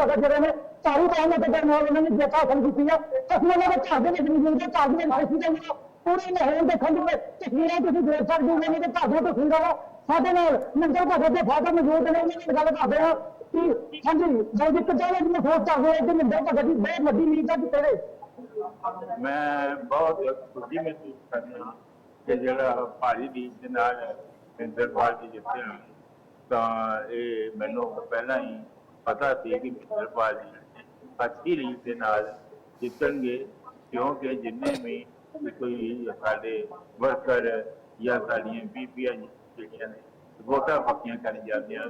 ਭਗਤ ਜਿਹੜੇ ਨੇ ਚਾਰੂ ਪਾਉਣ ਦੇ ਜਨ ਨਾਲ ਇਹਨਾਂ ਨੇ ਜਿੱਤ ਹਾਸਲ ਕੀਤੀ ਆ। ਅਸੀਂ ਉਹਨਾਂ ਦੇ ਘਰ ਦੇ ਵਿੱਚ ਮੌਜੂਦ ਹਾਂ ਘਰ ਦੇ ਵਿੱਚ ਅਸੀਂ ਤੇ ਪੂਰੀ ਮਹਿਲ ਦੇਖਣ ਦੀ ਤਸਵੀਰਾਂ ਤੁਸੀਂ ਦੇਖ ਸਕਦੇ ਹੋ ਇਹਨਾਂ ਦੇ ਘਰ ਦੀਆਂ ਤਸਵੀਰਾਂ ਵਾ। ਸਾਡੇ ਨਾਲ ਨੰਗਲ ਭਗਤ ਦੇ ਫਾਦਰ ਮੌਜੂਦ ਨੇ, ਉਹਨਾਂ ਨਾਲ ਗੱਲ ਕਰਦੇ ਆ ਕਿ ਹਾਂਜੀ ਜੋ ਜੀ, ਕਿੱਦਾਂ ਦੇ ਕਰਦੇ ਹੋ ਕਿ ਨੰਗਲ ਭਗਤ ਦੀ ਬਹੁਤ ਵੱਡੀ ਲੀਡ ਆ ਜਿੱਤੇ ਨੇ ਮੈਂ ਬਹੁਤ ਖੁਸ਼ੀ ਮਹਿਸੂਸ ਕਰਦਾ ਕਿ ਜਿਹੜਾ ਭਾਰੀ ਦੀ ਦੇ ਨਾਲ ਇੰਦਰਪਾਲ ਜੀ ਜਿੱਤਿਆ ਤਾਂ ਇਹ ਮੈਨੂੰ ਪਹਿਲਾਂ ਹੀ ਪਤਾ ਸੀ ਕਿ ਇੰਦਰਪਾਲ ਜੀ ਅੱਛੀ ਲੀਡ ਦੇ ਨਾਲ ਜਿੱਤਣਗੇ, ਕਿਉਂਕਿ ਜਿੰਨੇ ਵੀ ਕੋਈ ਸਾਡੇ ਵਰਕਰ ਜਾਂ ਸਾਡੀਆਂ ਬੀਬੀਆਂ ਜਿਹੜੀਆਂ ਨੇ, ਵੋਟਾਂ ਪੱਕੀਆਂ ਕਰਨ ਜਾਂਦੀਆਂ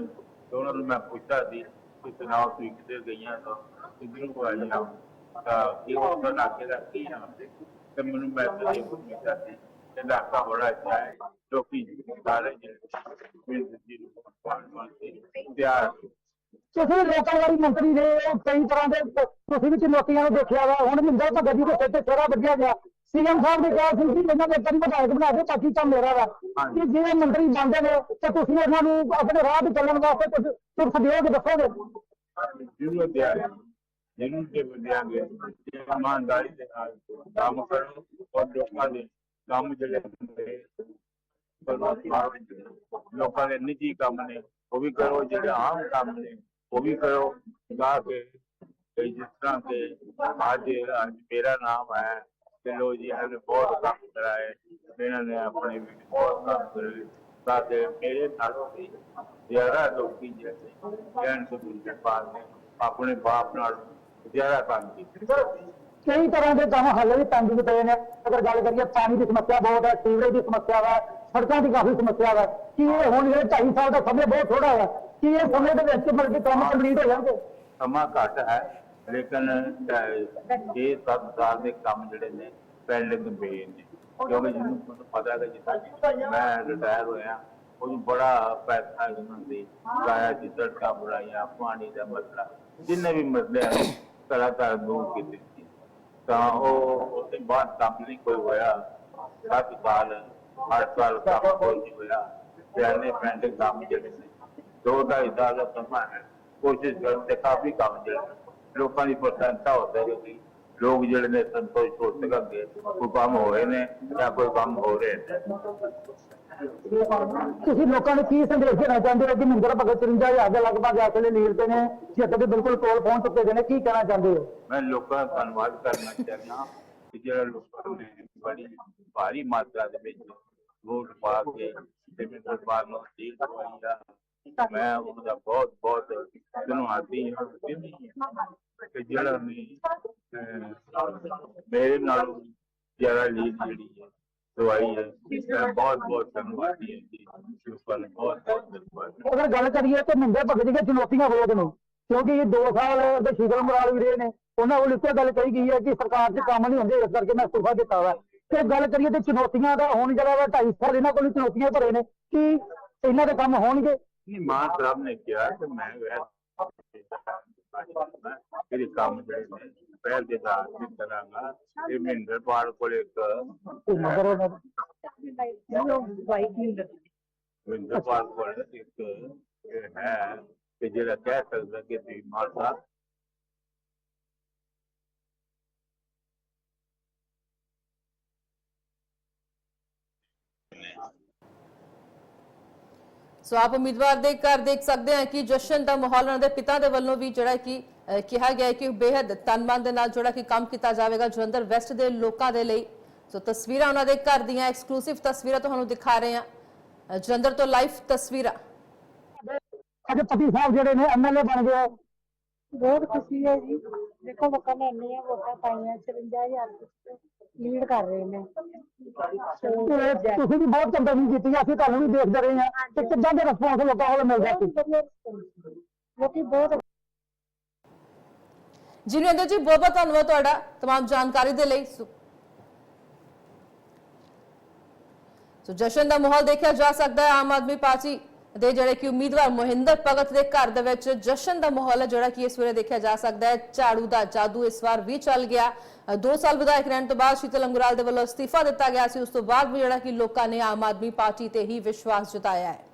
ਤੇ ਉਹਨਾਂ ਨੂੰ ਮੈਂ ਪੁੱਛਦਾ ਸੀ ਕਿ ਤਨਾव ਤੁਸੀਂ ਕਿੱਧਰ ਗਈਆਂ ਤਾਂ? ਕਿੱਧਰੋਂ ਕੋ ਆਈਆਂ ਤਾਂ ਇਹ ਉਸ ਦਾ ਇਲਾਕੇ ਦਾ ਕੀ ਨਾਮ ਸੀ? ਤੇ ਮੈਨੂੰ ਮੈਂ ਤਾਂ ਇਹ ਪੁੱਛਦਾ ਸੀ ਕਿ ਇਲਾਕਾ ਬੜਾ ਅੱਛਾ ਹੈ। ਲੋਕੀ ਸਾਰੇ ਜਿਹੜੇ ਮਿਲ ਜੀ ਨੂੰ ਪਾਣ ਵਾਸਤੇ ਤਿਆਰ ਤੁਸੀਂ ਲੋਕਾਂ ਵਾਲੀ ਮੰਤਰੀ ਨੇ ਉਹ ਕਈ ਤਰ੍ਹਾਂ ਦੇ ਤੁਸੀਂ ਵੀ ਚੁਣੌਤੀਆਂ ਨੂੰ ਦੇਖਿਆ ਵਾ। ਹੁਣ ਮਿੰਦਰ ਭਗਤ ਜੀ ਦੇ ਸਿਰ ਤੇ ਵੱਜਿਆ ਗਿਆ। ਸੀਐਮ ਸਾਹਿਬ ਨੇ ਕਿਹਾ ਸੀ ਕਿ ਇਹਨਾਂ ਦੇ ਕਰੀ ਵਿਧਾਇਕ ਬਣਾ ਕੇ ਤਾਂ ਕੀ ਕੰਮ ਮੇਰਾ ਵਾ। ਕਿ ਜਿਵੇਂ ਮੰਤਰੀ ਬਣਦੇ ਨੇ ਤੇ ਤੁਸੀਂ ਉਹਨਾਂ ਨੂੰ ਆਪਣੇ ਰਾਹ ਤੇ ਚੱਲਣ ਵਾਸਤੇ ਕੁਝ ਤੁਰਸ ਦਿਓਗੇ ਦੱਸੋਗੇ? ਜ਼ਰੂਰ ਦਿਆਂਗੇ। ਜਿਹਨੂੰ ਤੇ ਦਿਆਂਗੇ। ਜੇ ਇਮਾਨਦਾਰੀ ਦੇ ਨਾਲ ਕੰਮ ਕਰੋ ਔਰ ਲੋਕਾਂ ਦੇ ਕੰਮ ਜਿਹੜੇ ਹੁੰਦੇ ਪਰਮਾਤਮਾ ਲੋਕਾਂ ਦੇ ਨਿੱਜੀ ਕੰਮ ਨੇ ਉਹ ਵੀ ਕਰੋ ਜਿਹੜੇ ਆਮ ਕੰਮ ਨੇ। ਉਹ ਵੀ ਕਰੋ ਤਾਂ ਕਿ ਕਿ ਜਿਸ ਤਰ੍ਹਾਂ ਕਿ ਅੱਜ ਅੱਜ ਮੇਰਾ ਨਾਮ ਹੈ ਤੇ ਲੋ ਜੀ, ਇਹਨਾਂ ਬਹੁਤ ਕੰਮ ਕਰਾਏ ਇਹਨਾਂ ਨੇ ਆਪਣੇ ਵੀ ਬਹੁਤ ਕੰਮ ਕਰੇ ਤਾਂ ਕਿ ਮੇਰੇ ਨਾਲੋਂ ਵੀ ਜ਼ਿਆਦਾ ਲੋਕੀ ਜਿਹੜੇ ਕਹਿਣ ਤੋਂ ਦੂਜੇ ਪਾਸ ਨੇ ਆਪਣੇ ਬਾਪ ਨਾਲ ਜ਼ਿਆਦਾ ਕੰਮ ਕੀਤਾ। ਕਈ ਤਰ੍ਹਾਂ ਦੇ ਕੰਮ ਹਾਲੇ ਵੀ ਪੈਂਡਿੰਗ ਪਏ ਨੇ। ਅਗਰ ਗੱਲ ਕਰੀਏ, ਪਾਣੀ ਦੀ ਸਮੱਸਿਆ ਬਹੁਤ ਹੈ, ਸੀਵਰੇਜ ਦੀ ਸਮੱਸਿਆ ਵਾ ਸੜਕਾਂ ਦੀ ਕਾਫੀ ਸਮੱਸਿਆ ਵਾ ਕਿ ਇਹ ਹੁਣ ਜਿਹੜੇ 2.5 ਸਾਲ ਦਾ ਸਮੇਂ ਬਹੁਤ ਥੋੜਾ ਹੈ। ਕਿ ਇਹ ਸਮੇਂ ਦੇ ਵਿੱਚ ਮਤਲਬ ਕੰਮ ਕੰਪਲੀਟ ਹੋ ਜਾਣਗੇ? ਸਮਾਂ ਘੱਟ ਹੈ ਲੇਕਿਨ ਅਹ, ਇਹ ਸਭ ਸਾਲ ਦੇ ਕੰਮ ਜਿਹੜੇ ਨੇ ਪੈਂਡਿੰਗ ਪਏ ਨੇ। ਕਿਉਂਕਿ ਜਿਹਨੂੰ ਪਤਾ ਹੈ ਜਿੱਦਾਂ ਮੈਂ ਰਿਟਾਇਰ ਹੋਇਆ ਉਹਨੂੰ ਬੜਾ ਪੈਸਾ ਇਹਨਾਂ ਦੀ ਲਾਇਆ ਸੀ ਸੜਕਾਂ ਬਣਾਈਆਂ ਪਾਣੀ ਦਾ ਮਸਲਾ ਜਿੰਨੇ ਵੀ ਮਸਲੇ ਹਨ ਤਰ੍ਹਾਂ ਤਰ੍ਹਾਂ ਦੂਰ ਕੀਤੇ ਸੀ ਤਾਂ ਉਹ ਉਹਦੇ ਬਾਅਦ ਕੰਮ ਨਹੀਂ ਕੋਈ ਹੋਇਆ। ਸੱਤ ਸਾਲ ਅੱਠ ਸਾਲ ਕੰਮ ਕੋਈ ਨਹੀਂ ਹੋਇਆ। ਪਿਆਨੇ ਪੈਂਡਿੰਗ ਕੰਮ ਜਿਹੜੇ ਨੇ ਦੋ ਢਾਈ ਦਾ ਸਮਾਂ ਹੈ। ਕੋਸ਼ਿਸ਼ ਕਰਨ ਤੇ ਕਾਫੀ ਕੰਮ ਨੇ, ਲੋਕਾਂ ਦੀ ਪ੍ਰਸੰਸਾ ਹੋ ਸਕੇਗੀ ਲੋਕ ਜਿਹੜੇ ਨੇ ਸੰਤੋਸ਼ ਹੋ ਸਕਣਗੇ। ਕੋਈ ਕੰਮ ਹੋਏ ਨੇ ਜਾਂ ਕੋਈ ਕੰਮ ਹੋ ਰਹੇ ਨੇ। ਤੁਸੀਂ ਲੋਕਾਂ ਨੂੰ ਕੀ ਸੰਦੇਸ਼ ਦੇਣਾ ਚਾਹੁੰਦੇ ਹੋ? ਕਿ ਮਹਿੰਦਰ ਭਗਤ 53 ਦੇ ਲਗਭਗ ਇਸ ਵੇਲੇ ਲੀਡ ਤੇ ਨੇ। ਜਿੱਤ ਦੇ ਬਿਲਕੁਲ ਕੋਲ ਪਹੁੰਚ ਚੁੱਕੇ ਦੇ ਨੇ ਕੀ ਕਹਿਣਾ ਚਾਹੁੰਦੇ ਹੋ? ਮੈਂ ਲੋਕਾਂ ਦਾ ਧੰਨਵਾਦ ਕਰਨਾ ਚਾਹੁੰਦਾ ਕਿ ਜਿਹੜਾ ਲੋਕਾਂ ਨੇ ਬੜੀ ਭਾਰੀ ਮਾਤਰਾ ਦੇ ਵਿੱਚ ਵੋਟ ਪਾ ਕੇ ਤੇ ਮੈਨੂੰ ਦਰਬਾਰ ਨੂੰ ਜੀਤ ਕਰਵਾਈ ਆ ਮੈਂ ਉਹਦਾ ਬਹੁਤ ਬਹੁਤ ਧੰਨਵਾਦੀ ਹਾਂ ਕਿ ਜਿਹੜਾ ਨੇ ਮੇਰੇ ਨਾਲ ਜ਼ਿਆਦਾ ਲੀਡ ਜਿਹੜੀ ਹੈ, ਦਵਾਈ ਹੈ ਮੈਂ ਬਹੁਤ ਬਹੁਤ ਧੰਨਵਾਦੀ ਹਾਂ ਜੀ। ਲੋਕਾਂ ਬਹੁਤ ਬਹੁਤ ਧੰਨਵਾਦ ਅਗਰ ਗੱਲ ਕਰੀਏ ਤੇ ਮਹਿੰਦਰ ਭਗਤ ਦੀਆਂ ਚੁਣੌਤੀਆਂ ਬਹੁਤ ਨੇ, ਕਿਉਂਕਿ ਇਹ 2 ਸਾਲ ਦੇ ਸ਼ੀਗਲ ਮਰਾਲ ਵੀ ਰਹੇ ਨੇ, ਉਹਨਾਂ ਵੱਲ ਇੱਕੋ ਗੱਲ ਕਹੀ ਗਈ ਹੈ ਕਿ ਸਰਕਾਰ 'ਚ ਕੰਮ ਨਹੀਂ ਹੁੰਦੇ, ਇਸ ਕਰਕੇ ਮੈਂ ਅਸਤੀਫਾ ਦਿੱਤਾ ਵਾ। ਤੇ ਗੱਲ ਕਰੀਏ ਤੇ ਚੁਣੌਤੀਆਂ ਦਾ ਹੁਣ ਜਿਹੜਾ ਵਾ 2.5 ਸਾਲ ਇਹਨਾਂ ਕੋਲ ਚੁਣੌਤੀਆਂ ਭਰੇ ਨੇ, ਕਿ ਇਹਨਾਂ ਦੇ ਕੰਮ ਹੋਣਗੇ। ਮਾਨ ਸਾਹਿਬ ਨੇ ਕਿਹਾ ਕਿ ਮੈਂ ਵੈਸੇ ਇਹਦੇ ਕੰਮ ਜਿਹੜੇ ਪਹਿਲ ਦੇ ਆਧਾਰ ਤੇ ਕਰਾਂਗਾ ਇਹ ਮਹਿੰਦਰ ਪਾਲ ਕੋਲ ਇੱਕ ਮਗਰ ਉਹਨਾਂ ਦਾ ਮਹਿੰਦਰ ਪਾਲ ਕੋਲ ਇੱਕ ਹੈ ਕਿ ਜਿਹੜਾ ਕਹਿ ਸਕਦਾ ਕਿ ਤੁਸੀਂ ਸੋ ਆਪ ਉਮੀਦਵਾਰ ਦੇ ਘਰ ਦੇਖ ਸਕਦੇ ਆ ਕਿ ਜਸ਼ਨ ਦਾ ਮਾਹੌਲ ਉਹਨਾਂ ਦੇ ਪਿਤਾ ਦੇ ਵੱਲੋਂ ਵੀ ਜਿਹੜਾ ਕਿ ਕਿਹਾ ਗਿਆ ਹੈ ਕਿ ਬੇहद ਤਨਮਨ ਦੇ ਨਾਲ ਜਿਹੜਾ ਕਿ ਕੰਮ ਕੀਤਾ ਜਾਵੇਗਾ ਜਲੰਧਰ ਵੈਸਟ ਦੇ ਲੋਕਾਂ ਦੇ ਲਈ। ਸੋ ਤਸਵੀਰਾਂ ਉਹਨਾਂ ਦੇ ਘਰ ਦੀਆਂ ਐਕਸਕਲੂਸਿਵ ਤਸਵੀਰਾਂ ਤੁਹਾਨੂੰ ਦਿਖਾ ਰਹੇ ਹਾਂ। ਜਲੰਧਰ ਤੋਂ ਲਾਈਵ ਤਸਵੀਰਾਂ। ਅੱਜ ਪਤੀ ਸਾਹਿਬ ਜਿਹੜੇ ਨੇ ਐਮਐਲਏ ਬਣ ਗਏ। ਬਹੁਤ ਖੁਸ਼ੀ ਹੈ ਜੀ। ਦੇਖੋ ਲੋਕਾਂ ਨੇ ਇੰਨੀਆਂ ਵੋਟਾਂ ਪਾਈਆਂ 54000 ਲੀਡ ਕਰ ਰਹੇ ਨੇ। ਤੇ ਤੁਸੀਂ ਵੀ ਬਹੁਤ ਕੰਪੇਨਿੰਗ ਕੀਤੀ ਆ ਅਸੀਂ ਤੁਹਾਨੂੰ ਵੀ ਦੇਖਦੇ ਰਹੇ ਹਾਂ ਤੇ ਕਿੱਦਾਂ ਦੇ ਰਿਸਪੌਂਸ ਲੋਕਾਂ ਕੋਲ ਮਿਲਦਾ ਸੀ ਬਹੁਤ ਵਧੀਆ response ਸੀ। ਲੋਕੀ ਬਹੁਤ ਜਿਨ੍ਹਾਂ ਜੀ ਬਹੁਤ ਬਹੁਤ ਧੰਨਵਾਦ ਤੁਹਾਡਾ तमाम ਜਾਣਕਾਰੀ ਦੇ ਲਈ ਸੋ ਸੋ ਜਸ਼ਨ ਦਾ ਮਾਹੌਲ ਦੇਖਿਆ ਜਾ ਸਕਦਾ ਹੈ ਆਮ ਆਦਮੀ ਪਾਰਟੀ ਦੇ ਜਿਹੜੇ ਕਿ ਉਮੀਦਵਾਰ ਮੋਹਿੰਦਰ ਭਗਤ ਦੇ ਘਰ ਦੇ ਵਿੱਚ ਜਸ਼ਨ ਦਾ ਮਾਹੌਲ ਹੈ, ਜਿਹੜਾ ਕਿ ਇਸ ਵੇਲੇ ਦੇਖਿਆ ਜਾ ਸਕਦਾ ਹੈ। ਝਾੜੂ ਦਾ ਜਾਦੂ ਇਸ ਵਾਰ ਵੀ ਚੱਲ ਗਿਆ। 2 ਸਾਲ ਵਿਧਾਇਕ ਰਹਿਣ ਤੋਂ ਬਾਅਦ ਸ਼ੀਤਲ ਅੰਗਰਾਲ ਦੇ ਵੱਲੋਂ ਅਸਤੀਫਾ ਦਿੱਤਾ ਗਿਆ ਸੀ। ਉਸ ਤੋਂ ਬਾਅਦ ਵੀ ਜਿਹੜਾ ਕਿ ਲੋਕਾਂ ਨੇ ਆਮ ਆਦਮੀ ਪਾਰਟੀ ਤੇ ਹੀ ਵਿਸ਼ਵਾਸ ਜਤਾਇਆ ਹੈ।